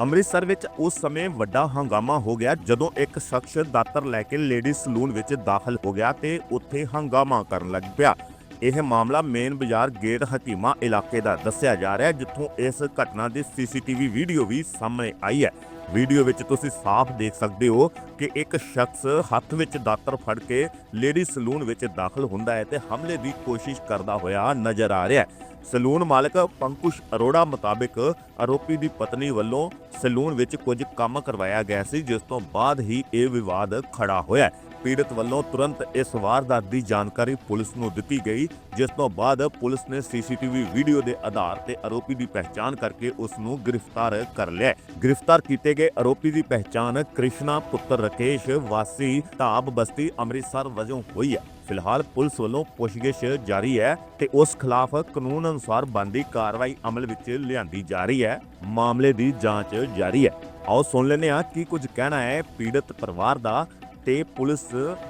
ਅੰਮ੍ਰਿਤਸਰ ਵਿੱਚ ਉਸ ਸਮੇਂ ਵੱਡਾ ਹੰਗਾਮਾ ਹੋ ਗਿਆ ਜਦੋਂ ਇੱਕ ਸ਼ਖਸ ਦਾਤਰ ਲੈ ਕੇ ਲੇਡੀ ਸਲੂਨ ਵਿੱਚ ਦਾਖਲ ਹੋ ਗਿਆ ਤੇ ਉੱਥੇ ਹੰਗਾਮਾ ਕਰਨ ਲੱਗ ਪਿਆ। ਇਹ ਮਾਮਲਾ ਮੇਨ ਬਾਜ਼ਾਰ ਗੇਟ ਹਕੀਮਾ ਇਲਾਕੇ ਦਾ ਦੱਸਿਆ ਜਾ ਰਿਹਾ ਹੈ, ਜਿੱਥੋਂ ਇਸ ਘਟਨਾ ਦੀ ਸੀਸੀਟੀਵੀ ਵੀਡੀਓ ਵੀ ਸਾਹਮਣੇ ਆਈ ਹੈ। ਵੀਡੀਓ ਵਿੱਚ ਤੁਸੀਂ ਸਾਫ਼ ਦੇਖ ਸਕਦੇ ਹੋ ਕਿ ਇੱਕ ਸ਼ਖਸ ਹੱਥ ਵਿੱਚ ਦਾਤਰ ਫੜ ਕੇ ਲੇਡੀ ਸਲੂਨ ਵਿੱਚ ਦਾਖਲ ਹੁੰਦਾ ਹੈ ਤੇ ਹਮਲੇ ਦੀ ਕੋਸ਼ਿਸ਼ ਕਰਦਾ ਹੋਇਆ ਨਜ਼ਰ ਆ ਰਿਹਾ ਹੈ। ਸਲੂਨ ਮਾਲਕ ਪੰਕੁਸ਼ ਅਰੋੜਾ ਮੁਤਾਬਕ ਆਰੋਪੀ ਦੀ ਪਤਨੀ ਵੱਲੋਂ ਸਲੂਨ ਵਿੱਚ ਕੁਝ ਕੰਮ ਕਰਵਾਇਆ ਗਿਆ ਸੀ, ਜਿਸ ਤੋਂ ਬਾਅਦ ਹੀ ਇਹ ਵਿਵਾਦ ਖੜਾ ਹੋਇਆ ਪੀੜਤ ਵੱਲੋਂ ਤੁਰੰਤ ਇਸ ਵਾਰਦਾਤ ਦੀ ਜਾਣਕਾਰੀ ਪੁਲਿਸ ਨੂੰ ਦਿੱਤੀ ਗਈ, ਜਿਸ ਤੋਂ ਬਾਅਦ ਪੁਲਿਸ ਨੇ ਸੀਸੀਟੀਵੀ ਵੀਡੀਓ ਦੇ ਆਧਾਰ ਤੇ ਆਰੋਪੀ ਦੀ ਪਹਿਚਾਣ ਕਰਕੇ ਉਸ ਨੂੰ ਗ੍ਰਿਫਤਾਰ ਕਰ ਲਿਆ। ਗ੍ਰਿਫਤਾਰ ਕੀਤੇ ਗਏ ਆਰੋਪੀ ਦੀ ਪਹਿਚਾਣ ਕ੍ਰਿਸ਼ਨਾ, ਪੁੱਤਰ ਰਕੇਸ਼, ਵਾਸੀ ਢਾਬ ਬਸਤੀ ਅੰਮ੍ਰਿਤਸਰ ਵਜੋਂ ਹੋਈ ਹੈ। ਫਿਲਹਾਲ ਪੁਲਿਸ ਵੱਲੋਂ ਪੁੱਛਗਿੱਛ ਜਾਰੀ ਹੈ ਤੇ ਉਸ ਖਿਲਾਫ ਕਾਨੂੰਨ ਅਨੁਸਾਰ ਬਣਦੀ ਕਾਰਵਾਈ ਅਮਲ ਵਿੱਚ ਲਿਆਂਦੀ ਜਾ ਰਹੀ ਹੈ। ਮਾਮਲੇ ਦੀ ਜਾਂਚ ਜਾਰੀ ਹੈ। ਆਓ ਸੁਣ ਲੈਂਦੇ ਹਾਂ ਕੀ ਕੁਝ ਕਹਿਣਾ ਹੈ ਪੀੜਤ ਪਰਿਵਾਰ ਦਾ ਤੇ ਪੁਲਿਸ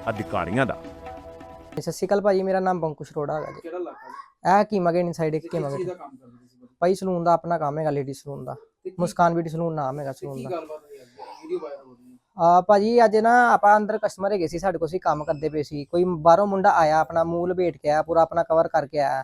ਅਧਿਕਾਰੀਆਂ ਦਾ। ਸਤਿ ਸ਼੍ਰੀ ਅਕਾਲ ਭਾਜੀ ਮੇਰਾ ਨਾਮ ਬੰਕੁਸ਼ ਰੋੜਾ ਹੈਗਾ ਜੀ। ਕਿਹੜਾ ਇਲਾਕਾ ਇਹ ਕੀਮਾ ਗੇਟ ਇਨਸਾਈਡ ਇੱਕ ਚੀਜ਼ ਗੇਟ ਦਾ ਕੰਮ ਕਰਦੇ ਭਾਜੀ? ਭਾਈ ਸਲੂਨ ਦਾ ਆਪਣਾ ਕੰਮ ਹੈਗਾ ਲੇਡੀ ਸਲੂਨ ਦਾ। ਕੀ- ਮੁਸਕਾਨ ਬਿਊਟੀ ਸਲੂਨ ਨਾਮ ਹੈਗਾ ਸਲੂਨ ਕੀ ਦਾ। ਗੱਲਬਾਤ ਹੋਈ ਵੀਡੀਓ ਵਾਇਰਲ ਹੋ ਰਹੀ ਹੈ। ਆ ਭਾਜੀ ਅੱਜ ਨਾ ਆਪਾਂ ਅੰਦਰ ਕਸਟਮਰ ਹੈਗੇ ਸੀ, ਸਾਡੇ ਕੋਲ ਸੀ, ਕੰਮ ਕਰਦੇ ਪਏ ਸੀ। ਕੋਈ ਬਾਹਰੋਂ ਮੁੰਡਾ ਆਇਆ, ਆਪਣਾ ਮੂੰਹ ਲਪੇਟ ਕੇ ਆਇਆ, ਪੂਰਾ ਆਪਣਾ ਕਵਰ ਕਰਕੇ ਆਇਆ।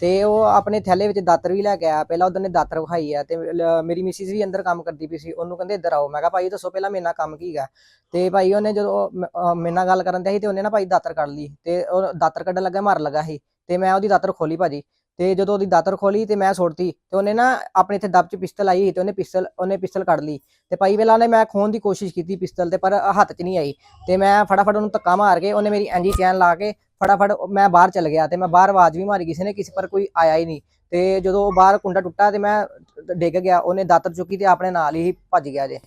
ਤੇ ਉਹ ਆਪਣੇ ਥੈਲੇ ਵਿੱਚ ਦਾਤਰ ਵੀ ਲੈ ਕੇ ਆਇਆ। ਪਹਿਲਾਂ ਉਹਨੇ ਦਾਤਰ ਵਿਖਾਈ ਆ ਤੇ ਮੇਰੀ ਮਿਸਿਸ ਵੀ ਅੰਦਰ ਕੰਮ ਕਰਦੀ ਪਈ ਸੀ। ਉਹਨੂੰ ਕਹਿੰਦੇ ਇੱਧਰ ਆਓ। ਮੈਂ ਕਿਹਾ, ਭਾਈ ਦੱਸੋ ਪਹਿਲਾਂ ਮੇਰੇ ਨਾਲ ਕੰਮ ਕੀ ਹੈ ਤੇ ਭਾਈ ਉਹਨੇ ਜਦੋਂ ਮੇਰੇ ਨਾਲ ਗੱਲ ਕਰਨ ਦਿਆ ਸੀ ਤੇ ਉਹਨੇ ਨਾ ਭਾਈ ਦਾਤਰ ਕੱਢ ਲਈ। ਤੇ ਉਹ ਦਾਤਰ ਕੱਢਣ ਲੱਗਾ ਮਾਰ ਲੱਗਾ ਸੀ। ਤੇ ਮੈਂ ਉਹਦੀ ਦਾਤਰ ਖੋਲੀ ਭਾਜੀ। ਤੇ ਜਦੋਂ ਉਹਦੀ ਦਾਤਰ ਖੋਲੀ ਤੇ ਮੈਂ ਸੁੱਟਤੀ ਤੇ ਉਹਨੇ ਨਾ ਆਪਣੇ ਇੱਥੇ ਦੱਬ ਚ ਪਿਸਤਲ ਆਈ ਤੇ ਉਹਨੇ ਪਿਸਤਲ ਉਹਨੇ ਪਿਸਤਲ ਕੱਢ ਲਈ ਤੇ ਭਾਈ ਵੇਲਾ ਨੇ ਮੈਂ ਖੋਣ ਦੀ ਕੋਸ਼ਿਸ਼ ਕੀਤੀ ਪਿਸਤਲ ਤੇ ਪਰ ਹੱਥ 'ਚ ਨਹੀਂ ਆਈ ਤੇ ਮੈਂ ਫਟਾਫਟ ਉਹਨੂੰ ਧੱਕਾ ਮਾਰ ਕੇ ਉਹਨੇ ਮੇਰੀ ਐਂਜੀ ਚੈਨ ਲਾ ਕੇ ਫਟਾਫਟ ਮੈਂ ਬਾਹਰ ਚਲ ਗਿਆ ਤੇ ਮੈਂ ਬਾਹਰ ਆਵਾਜ਼ ਵੀ ਮਾਰੀ ਕਿਸੇ ਨੇ, ਕਿਸੇ ਪਰ ਕੋਈ ਆਇਆ ਹੀ ਨਹੀਂ ਤੇ ਜਦੋਂ ਉਹ ਬਾਹਰ ਕੁੰਡਾ ਟੁੱਟਾ ਤੇ ਮੈਂ ਡਿੱਗ ਗਿਆ, ਉਹਨੇ ਦਾਤਰ ਚੁੱਕੀ ਤੇ ਆਪਣੇ ਨਾਲ ਹੀ ਭੱਜ ਗਿਆ ਜੇ।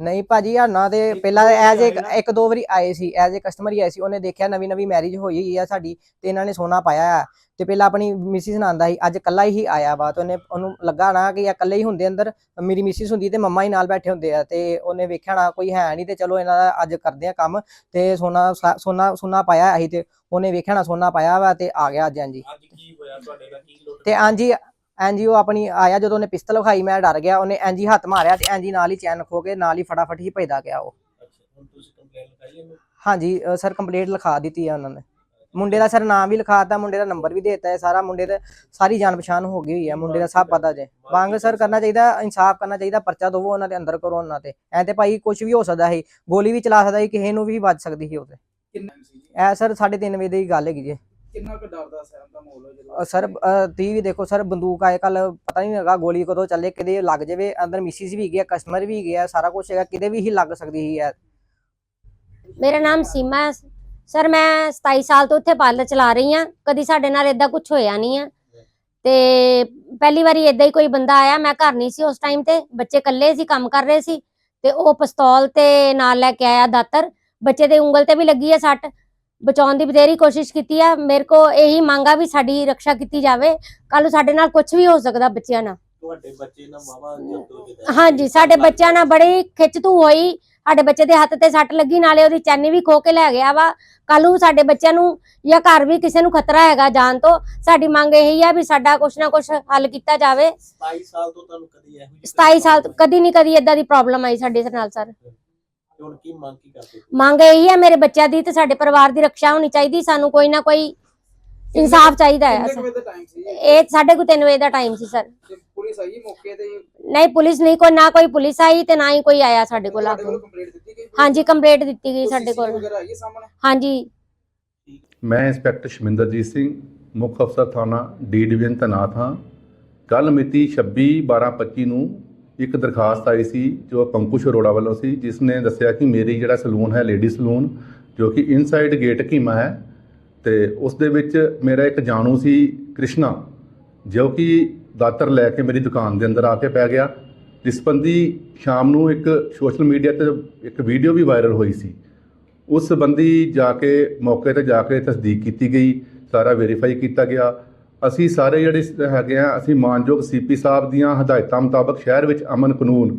ਨਹੀਂ ਭਾਜੀ ਨਾ ਤੇ ਪਹਿਲਾਂ ਐਜ਼ ਇੱਕ ਇੱਕ ਦੋ ਵਾਰੀ ਆਏ ਸੀ ਐਜ਼ ਅ ਕਸਟਮਰ ਹੀ ਆਏ ਸੀ ਉਹਨੇ ਦੇਖਿਆ ਨਵੀਂ ਨਵੀਂ ਮੈਰਿਜ ਹੋਈ ਹੋਈ ਆ ਸਾਡੀ ਤੇ ਇਹਨਾਂ ਨੇ ਸੋਨਾ ਪਾਇਆ ਆ। ਤੇ ਪਹਿਲਾਂ ਆਪਣੀ ਮਿਸਿਸ ਨਾਲ ਆਂਦਾ ਸੀ ਅੱਜ ਕੱਲਾ ਹੀ ਆਇਆ ਵਾ ਤੇ ਉਹਨੇ ਉਹਨੂੰ ਲੱਗਾ ਨਾ ਕਿ ਇਹ ਇਕੱਲੇ ਹੀ ਹੁੰਦੇ ਅੰਦਰ ਮੇਰੀ ਮਿਸਿਸ ਹੁੰਦੀ ਤੇ ਮੰਮਾ ਹੀ ਨਾਲ ਬੈਠੇ ਹੁੰਦੇ ਆ ਤੇ ਉਹਨੇ ਵੇਖਿਆ ਨਾ ਕੋਈ ਹੈ ਨਹੀਂ ਤੇ ਚਲੋ ਇਹਨਾਂ ਦਾ ਅੱਜ ਕਰਦੇ ਆ ਕੰਮ ਤੇ ਸੋਨਾ ਸੋਨਾ ਸੋਨਾ ਪਾਇਆ ਅਸੀਂ ਤੇ ਉਹਨੇ ਵੇਖਿਆ ਨਾ ਸੋਨਾ ਪਾਇਆ ਵਾ ਤੇ ਆ ਗਿਆ ਅੱਜ ਹਾਂਜੀ। ਅੱਜ ਕੀ ਹੋਇਆ? ਤੁਹਾਡੇ ਨਾਲ ਕੀ ਲੁੱਟ ਤੇ ਹਾਂਜੀ ਐਂਜੀ ਉਹ ਆਪਣੀ ਆਇਆ ਜਦੋਂ ਉਹਨੇ ਪਿਸਤਲ ਵਿਖਾਈ ਮੈਂ ਡਰ ਗਿਆ। ਉਹਨੇ ਐਂਜੀ ਹੱਥ ਮਾਰਿਆ ਤੇ ਐਂਜੀ ਨਾਲ ਹੀ ਚੈਨ ਖੋ ਕੇ ਨਾਲ ਹੀ ਫਟਾਫਟ ਹੀ ਭੇਜਦਾ ਗਿਆ ਉਹ। ਹਾਂਜੀ ਸਰ ਕੰਪਲੀਟ ਲਿਖਾ ਦਿੱਤੀ ਹੈ ਉਹਨਾਂ ਨੇ। ਮੁੰਡੇ ਦਾ ਸਰ ਨਾਮ ਵੀ ਲਿਖਾਤਾ ਮੁੰਡੇ ਦਾ ਨੰਬਰ ਵੀ ਦਿੱਤਾ ਹੈ। ਸਾਰਾ ਮੁੰਡੇ ਦਾ ਸਾਰੀ ਜਾਣ ਪਛਾਣ ਹੋ ਗਈ ਹੋਈ ਹੈ ਮੁੰਡੇ ਦਾ ਸਭ ਪਤਾ ਜੇ। ਮੰਗ ਸਰ ਕਰਨਾ ਚਾਹੀਦਾ ਇਨਸਾਫ ਕਰਨਾ ਚਾਹੀਦਾ ਪਰਚਾ ਦਵੋ ਉਹਨਾਂ ਦੇ ਅੰਦਰ ਕਰੋ ਉਹਨਾਂ ਤੇ। ਐ ਤੇ ਭਾਈ ਕੁਝ ਵੀ ਹੋ ਸਕਦਾ ਸੀ ਗੋਲੀ ਵੀ ਚਲਾ ਸਕਦਾ ਸੀ ਕਿਸੇ ਨੂੰ ਵੀ ਵੱਜ ਸਕਦੀ ਸੀ ਉਹਦੇ? ਐ ਸਰ 3:30 ਵਜੇ ਦੀ ਗੱਲ ਹੈਗੀ ਜੀ। ਕਿੰਨਾ ਕੁ ਡਰ ਦਾ ਸਹਿਮ ਦਾ ਮਾਹੌਲ ਹੈ ਜਦੋਂ ਸਰ ਤੀ ਵੀ ਦੇਖੋ ਸਰ ਬੰਦੂਕ ਆਏ ਕੱਲ ਪਤਾ ਨਹੀਂ ਹੈਗਾ ਗੋਲੀ ਕਦੋਂ ਚੱਲੇ ਕਿਤੇ ਲੱਗ ਜਾਵੇ ਅੰਦਰ ਮਿਸਿਸ ਵੀ ਗਿਆ ਕਸਟਮਰ ਵੀ ਗਿਆ ਸਾਰਾ ਕੁਝ ਹੈਗਾ ਕਿਤੇ ਵੀ ਹੀ ਲੱਗ ਸਕਦੀ ਸੀ ਐ ਮੇਰਾ ਨਾਮ ਸੀਮਾ ਹੈ। ਸਰ ਮੈਂ 27 ਸਾਲ ਤੋਂ ਇੱਥੇ ਪਾਰਲਰ ਚਲਾ ਰਹੀ ਹਾਂ। ਕਦੀ ਸਾਡੇ ਨਾਲ ਇਦਾਂ ਕੁਝ ਹੋਇਆ ਨਹੀਂ ਹੈ। ਤੇ ਪਹਿਲੀ ਵਾਰੀ ਇਦਾਂ ਹੀ ਕੋਈ ਬੰਦਾ ਆਇਆ ਮੈਂ ਘਰ ਨਹੀਂ ਸੀ ਉਸ ਟਾਈਮ ਤੇ। ਬੱਚੇ ਇਕੱਲੇ ਸੀ ਕੰਮ ਕਰ ਰਹੇ ਸੀ। ਤੇ ਉਹ ਪਿਸਤੌਲ ਤੇ ਨਾਲ ਲੈ ਕੇ ਆਇਆ ਦਾਤਰ। ਬੱਚੇ ਦੇ ਉਂਗਲ ਤੇ ਵੀ ਲੱਗੀ ਹੈ ਸੱਟ। ਬਚਾਉਣ ਦੀ ਬਥੇਰੀ ਕੋਸ਼ਿਸ਼ ਕੀਤੀ ਹੈ ਮੇਰੇ ਕੋ ਇਹੀ ਮੰਗਾ ਵੀ ਸਾਡੀ ਰੱਖਿਆ ਕੀਤੀ ਜਾਵੇ। ਕੱਲ ਨੂੰ ਸਾਡੇ ਨਾਲ ਕੁਝ ਵੀ ਹੋ ਸਕਦਾ ਬੱਚਿਆਂ ਨਾਲ। ਤੁਹਾਡੇ ਬੱਚੇ ਨਾਲ ਜਦੋਂ ਹਾਂਜੀ ਸਾਡੇ ਬੱਚਿਆਂ ਨਾਲ ਬੜੀ ਖਿੱਚਤੂ ਹੋਈ। ਸਾਡੇ ਬੱਚੇ ਦੇ ਹੱਥ ਤੇ ਸੱਟ ਲੱਗੀ ਨਾਲੇ ਉਹਦੀ ਚੈਨੀ ਵੀ ਖੋ ਕੇ ਲੈ ਗਿਆ ਵਾ। ਕੱਲ ਨੂੰ ਸਾਡੇ ਬੱਚਿਆਂ ਨੂੰ ਜਾਂ ਘਰ ਵੀ ਕਿਸੇ ਨੂੰ ਖਤਰਾ ਹੈਗਾ ਜਾਨ ਤੋਂ ਸਾਡੀ ਮੰਗ ਇਹੀ ਆ ਵੀ ਸਾਡਾ ਕੁਛ ਨਾ ਕੁਛ ਹੱਲ ਕੀਤਾ ਜਾਵੇ। 27 ਸਾਲ ਤੋਂ ਤੁਹਾਨੂੰ ਕਦੀ ਇਹੋ ਜਿਹੀ 27 ਸਾਲ ਤੋਂ ਕਦੀ ਨਹੀਂ ਕਦੀ ਇਦਾਂ ਦੀ ਪ੍ਰੋਬਲਮ ਆਈ ਸਾਡੇ ਨਾਲ ਸਰ। ਹੁਣ ਕੀ ਮੰਗ ਕੀ ਕਰਦੇ ਮੰਗ ਇਹੀ ਆ ਮੇਰੇ ਬੱਚਿਆਂ ਦੀ ਤੇ ਸਾਡੇ ਪਰਿਵਾਰ ਦੀ ਰੱਖਿਆ ਹੋਣੀ ਚਾਹੀਦੀ ਸਾਨੂੰ ਕੋਈ ਨਾ ਕੋਈ ਇਨਸਾਫ ਚਾਹੀਦਾ ਹੈ ਕਿੰਨੇ ਵਜੇ ਦਾ ਟਾਈਮ ਸੀ? ਇਹ ਵਜੇ ਦਾ ਟਾਈਮ ਸੀ ਸਰ। ਤੇ ਪੁਲਿਸ ਆਈ ਮੌਕੇ ਤੇ? ਨਹੀਂ ਪੁਲਿਸ ਨਹੀਂ ਕੋਈ ਨਾ ਕੋਈ ਪੁਲਿਸ ਆਈ ਤੇ ਨਾ ਹੀ ਕੋਈ ਆਇਆ ਸਾਡੇ ਕੋਲ ਆ ਕੇ। ਕੋਲ ਕੰਪਲੇਂਟ ਦਿੱਤੀ ਗਈ ਹਾਂਜੀ ਕੰਪਲੇਂਟ ਦਿੱਤੀ ਗਈ ਸਾਡੇ ਕੋਲ। ਵਗੈਰਾ ਆਈ ਹੈ ਸਾਹਮਣੇ? ਹਾਂਜੀ। ਮੈਂ ਇੰਸਪੈਕਟਰ ਸ਼ਮਿੰਦਰਜੀਤ ਸਿੰਘ ਮੁੱਖ ਅਫਸਰ ਥਾਣਾ ਡੀ ਡਿਵੀਜ਼ਨ ਤੈਨਾਤ ਹਾਂ। ਕੱਲ ਮਿਤੀ 26 12 25 ਨੂੰ ਇੱਕ ਦਰਖਾਸਤ ਆਈ ਸੀ ਜੋ ਪੰਕੁਸ਼ ਅਰੋੜਾ ਵੱਲੋਂ ਸੀ ਜਿਸ ਨੇ ਦੱਸਿਆ ਕਿ ਮੇਰੀ ਜਿਹੜਾ ਸਲੂਨ ਹੈ, ਲੇਡੀ ਸਲੂਨ, ਜੋ ਕਿ ਇਨਸਾਈਡ ਗੇਟ ਕੀਮਾ ਹੈ, ਤੇ ਉਸ ਦੇ ਵਿੱਚ ਮੇਰਾ ਇੱਕ ਜਾਣੂ ਸੀ, ਕ੍ਰਿਸ਼ਨਾ, ਜੋ ਕਿ ਦਾਤਰ ਲੈ ਕੇ ਮੇਰੀ ਦੁਕਾਨ ਦੇ ਅੰਦਰ ਆ ਕੇ ਪੈ ਗਿਆ। ਜਿਸ ਸੰਬੰਧੀ ਸ਼ਾਮ ਨੂੰ ਇੱਕ ਸੋਸ਼ਲ ਮੀਡੀਆ ਤੇ ਇੱਕ ਵੀਡੀਓ ਵੀ ਵਾਇਰਲ ਹੋਈ ਸੀ। ਉਸ ਸੰਬੰਧੀ ਜਾ ਕੇ ਮੌਕੇ ਤੇ ਜਾ ਕੇ ਤਸਦੀਕ ਕੀਤੀ ਗਈ, ਸਾਰਾ ਵੈਰੀਫਾਈ ਕੀਤਾ ਗਿਆ। ਅਸੀਂ ਸਾਰੇ ਜਿਹੜੇ ਹੈਗੇ ਆ, ਅਸੀਂ ਮਾਨਯੋਗ ਸੀਪੀ ਸਾਹਿਬ ਦੀਆਂ ਹਦਾਇਤਾਂ ਮੁਤਾਬਕ ਸ਼ਹਿਰ ਵਿੱਚ ਅਮਨ ਕਾਨੂੰਨ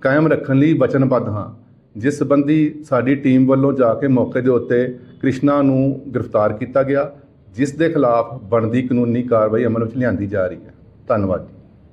ਕਾਇਮ ਰੱਖਣ ਲਈ ਵਚਨਬੱਧ ਹਾਂ। ਜਿਸ ਸੰਬੰਧੀ ਸਾਡੀ ਟੀਮ ਵੱਲੋਂ ਜਾ ਕੇ ਮੌਕੇ ਦੇ ਉੱਤੇ ਕ੍ਰਿਸ਼ਨਾ ਨੂੰ ਗ੍ਰਿਫਤਾਰ ਕੀਤਾ ਗਿਆ, ਜਿਸ ਦੇ ਖਿਲਾਫ ਬਣਦੀ ਕਾਨੂੰਨੀ ਕਾਰਵਾਈ ਅਮਲ ਵਿੱਚ ਲਿਆਂਦੀ ਜਾ ਰਹੀ ਹੈ। ਧੰਨਵਾਦ ਜੀ।